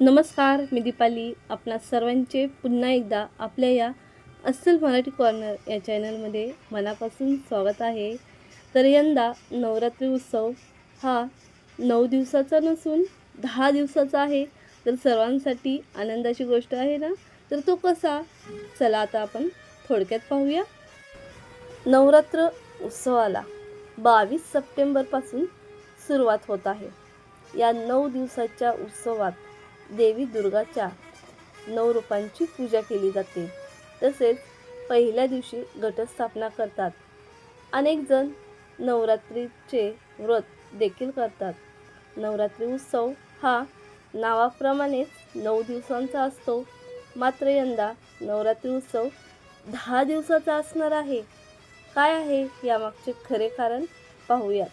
नमस्कार मी दीपाली. आपणा सर्वांचे पुन्हा एकदा आपल्या या अस्सल मराठी कॉर्नर या चॅनलमध्ये मनापासून स्वागत आहे. तर यंदा नवरात्री उत्सव हा नऊ दिवसाचा नसून दहा दिवसाचा आहे. तर सर्वांसाठी आनंदाची गोष्ट आहे ना? तर तो कसा? चला आता आपण थोडक्यात पाहूया. नवरात्र उत्सवाला बावीस सप्टेंबरपासून सुरुवात होत आहे. या नऊ दिवसाच्या उत्सवात देवी दुर्गाच्या नऊ रूपांची पूजा केली जाते. तसेच पहिल्या दिवशी घटस्थापना करतात. अनेक जण नवरात्रीचे व्रत देखील करतात. नवरात्री उत्सव हा नावाप्रमाणेच नऊ दिवसांचा असतो. मात्र यंदा नवरात्री उत्सव दहा दिवसाचा असणार आहे. काय आहे यामागचे खरे कारण पाहूयात.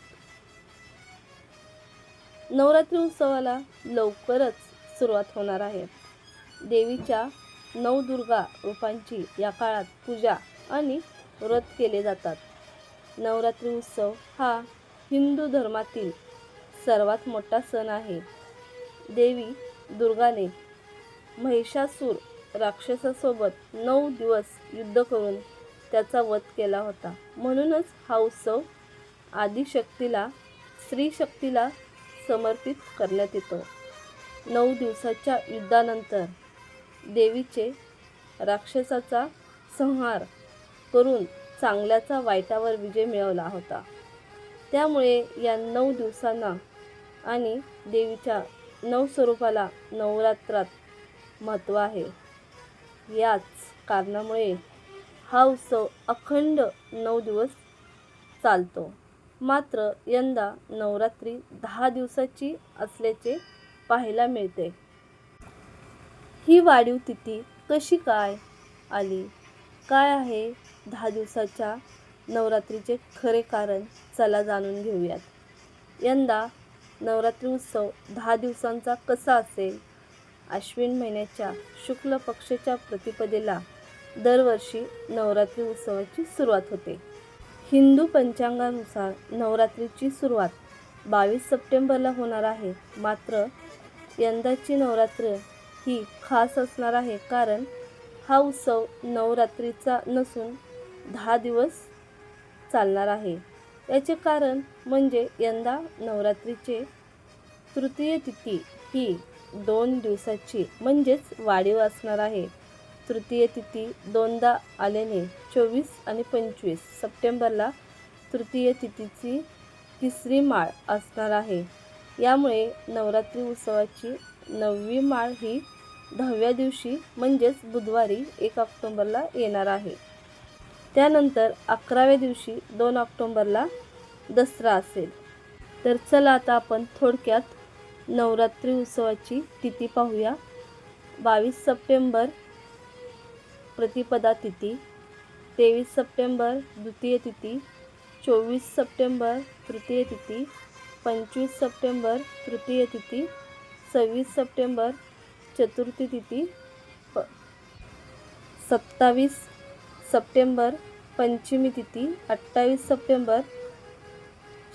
नवरात्री उत्सवाला लवकरच सुरुवात होणार आहे. देवीच्या नवदुर्गा रूपांची या काळात पूजा आणि व्रत केले जातात. नवरात्री उत्सव हा हिंदू धर्मातील सर्वात मोठा सण आहे. देवी दुर्गाने महिषासूर राक्षसासोबत नऊ दिवस युद्ध करून त्याचा वध केला होता. म्हणूनच हा उत्सव आदिशक्तीला स्त्रीशक्तीला समर्पित करण्यात येतो. नऊ दिवसाच्या युद्धानंतर देवीचे राक्षसाचा संहार करून चांगल्याचा वाईटावर विजय मिळवला होता. त्यामुळे या नऊ दिवसांना आणि देवीच्या नऊ स्वरूपाला नवरात्रात महत्त्व आहे. याच कारणामुळे हा उत्सव अखंड नऊ दिवस चालतो. मात्र यंदा नवरात्री दहा दिवसाची असल्याचे पाहायला मिळते. ही वाढीव तिथी कशी काय आली? काय आहे दहा दिवसाच्या नवरात्रीचे खरे कारण? चला जाणून घेऊयात. यंदा नवरात्री उत्सव दहा दिवसांचा कसा असेल? आश्विन महिन्याच्या शुक्ल पक्षाच्या प्रतिपदेला दरवर्षी नवरात्री उत्सवाची सुरुवात होते. हिंदू पंचांगानुसार नवरात्रीची सुरुवात बावीस सप्टेंबरला होणार आहे. मात्र यंदाची नवरात्र ही खास असणार आहे कारण हा उत्सव नवरात्रीचा नसून दहा दिवस चालणार आहे. याचे कारण म्हणजे यंदा नवरात्रीचे तृतीय तिथी ही दोन दिवसाची म्हणजेच वाढीव असणार आहे. तृतीय तिथी दोनदा आल्याने चोवीस आणि पंचवीस सप्टेंबरला तृतीय तिथीची तिसरी माळ असणार आहे. यामुळे नवरात्री उत्सवाची नववी माळ ही दहाव्या दिवशी म्हणजेच बुधवारी एक ऑक्टोंबरला येणार आहे. त्यानंतर अकराव्या दिवशी दोन ऑक्टोंबरला दसरा असेल. तर चला आता आपण थोडक्यात नवरात्री उत्सवाची तिथी पाहूया. बावीस सप्टेंबर प्रतिपदा तिथी तेवीस सप्टेंबर द्वितीय तिथी चोवीस सप्टेंबर तृतीय तिथी पंचवीस सप्टेंबर तृतीय तिथी सव्वीस सप्टेंबर चतुर्थी तिथी प सत्तावीस सप्टेंबर पंचमी तिथी अठ्ठावीस सप्टेंबर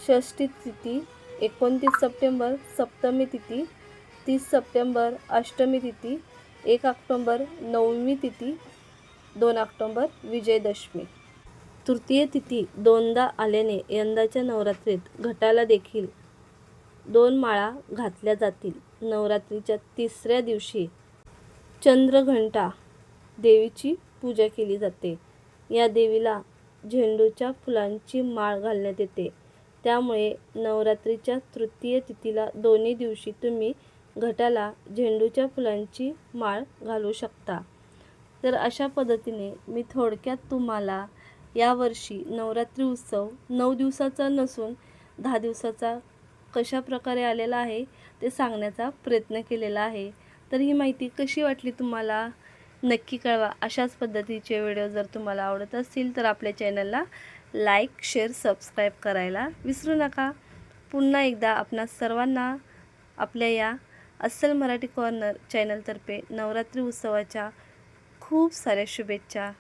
षष्ठी तिथी एकोणतीस सप्टेंबर सप्तमी तिथी तीस सप्टेंबर अष्टमी तिथी एक ऑक्टोंबर नवमी तिथी दोन ऑक्टोंबर विजयदशमी. तृतीय तिथी दोनदा आल्याने यंदाच्या नवरात्रीत घटाला देखील दोन माळा घातल्या जातील. नवरात्रीच्या तिसऱ्या दिवशी चंद्रघंटा देवीची पूजा केली जाते. या देवीला झेंडूच्या फुलांची माळ घालण्यात येते. त्यामुळे नवरात्रीच्या तृतीय तिथीला दोन्ही दिवशी तुम्ही घटाला झेंडूच्या फुलांची माळ घालू शकता. तर अशा पद्धतीने मी थोडक्यात तुम्हाला यावर्षी नवरात्री उत्सव नऊ दिवसाचा नसून दहा दिवसाचा कशा प्रकारे आलेला आहे ते सांगण्याचा प्रयत्न केलेला आहे. तर ही माहिती कशी वाटली तुम्हाला? नक्की कळवा. अशाच पद्धतीचे व्हिडिओ जर तुम्हाला आवडत असतील तर आपल्या चॅनलला लाईक शेअर सबस्क्राईब करायला विसरू नका. पुन्हा एकदा आपणा सर्वांना आपल्या या अस्सल मराठी कॉर्नर चॅनलतर्फे नवरात्री उत्सवाच्या खूप साऱ्या शुभेच्छा.